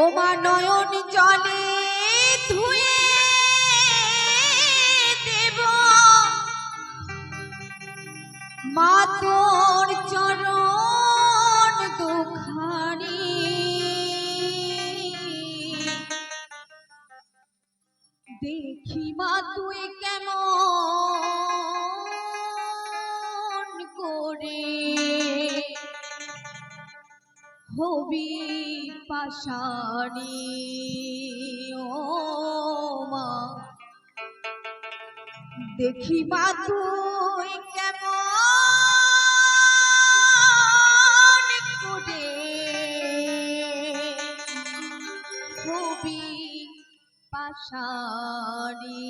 ওমা নয়ন জলে ধুয়ে দেব। মা তোর চরণ দুখানি। দেখি মা তুই কেমন করে হবি পাশানি মা। দেখিবা তুই কেমন করে ভবি পাশানি।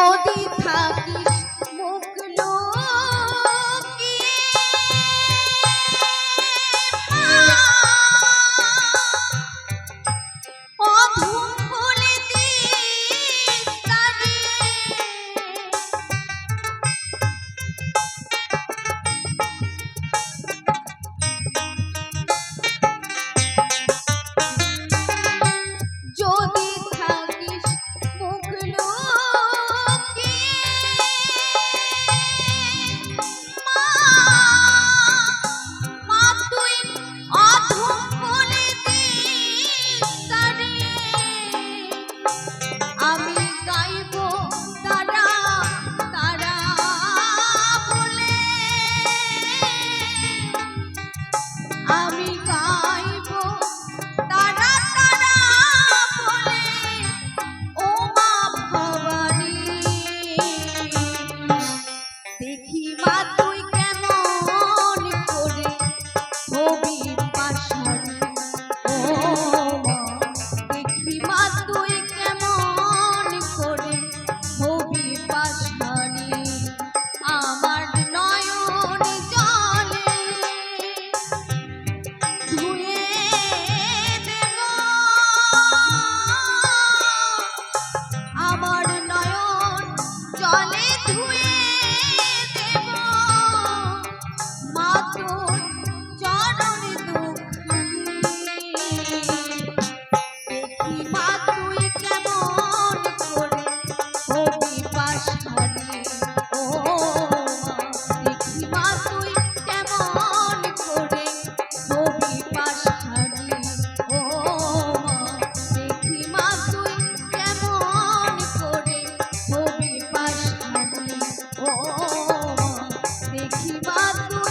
যদি Bye.